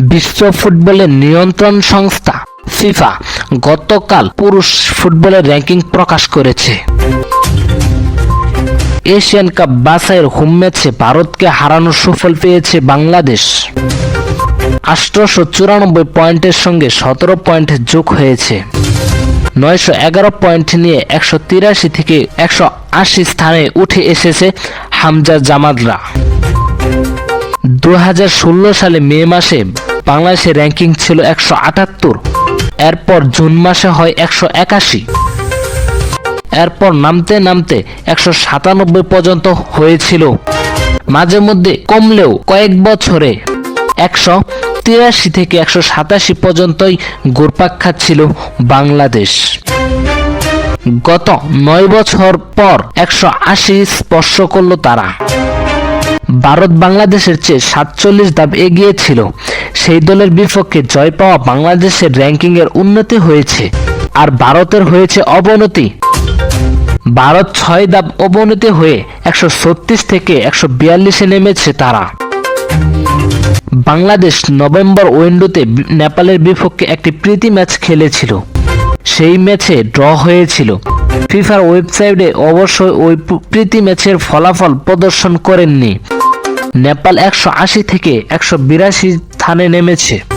বিশ্ব ফুটবলের নিয়ন্ত্রণ সংস্থা ফিফা গতকাল পুরুষ ফুটবলের র্যাঙ্কিং প্রকাশ করেছে। এশিয়ান কাপ বাছাইয়ের হোম ম্যাচে ভারতকে হারানোর সুফল পেয়েছে বাংলাদেশ। আঠারোশো চুরানব্বই পয়েন্টের সঙ্গে সতেরো পয়েন্ট যোগ হয়েছে। নয়শো এগারো পয়েন্ট নিয়ে একশো তিরাশি থেকে একশো আশি স্থানে উঠে এসেছে হামজা জামাতরা। দু সালে মে মাসে বাংলাদেশের র্যাঙ্কিং ছিল একশো আটাত্তর। এরপর জুন মাসে হয় একশো একাশি। এরপর নামতে নামতে একশো সাতানব্বই পর্যন্ত হয়েছিল। মাঝে মধ্যে কমলেও কয়েক বছরে একশো তিরাশি থেকে একশো সাতাশি পর্যন্তই ঘুরপাক খাচ্ছিল বাংলাদেশ। গত নয় বছর পর একশো আশি স্পর্শ করল তারা। ভারত বাংলাদেশের চেয়ে সাতচল্লিশ ধাপ এগিয়ে ছিল। সেই দলের বিপক্ষে জয় পাওয়া বাংলাদেশের র্যাঙ্কিং এর উন্নতি হয়েছে। আর ভারতের হয়েছে অবনতি। ভারত ছয় ধাপ অবনতি হয়ে একশো ছত্রিশ থেকে একশো বিয়াল্লিশে নেমেছে তারা। বাংলাদেশ নভেম্বর উইন্ডোতে নেপালের বিপক্ষে একটি প্রীতি ম্যাচ খেলেছিল। সেই ম্যাচে ড্র হয়েছিল। ফিফার ওয়েবসাইটে অবশ্যই ওই প্রীতি ম্যাচের ফলাফল প্রদর্শন করেননি। নেপাল একশো আশি থেকে একশো বিরাশি স্থানে নেমেছে।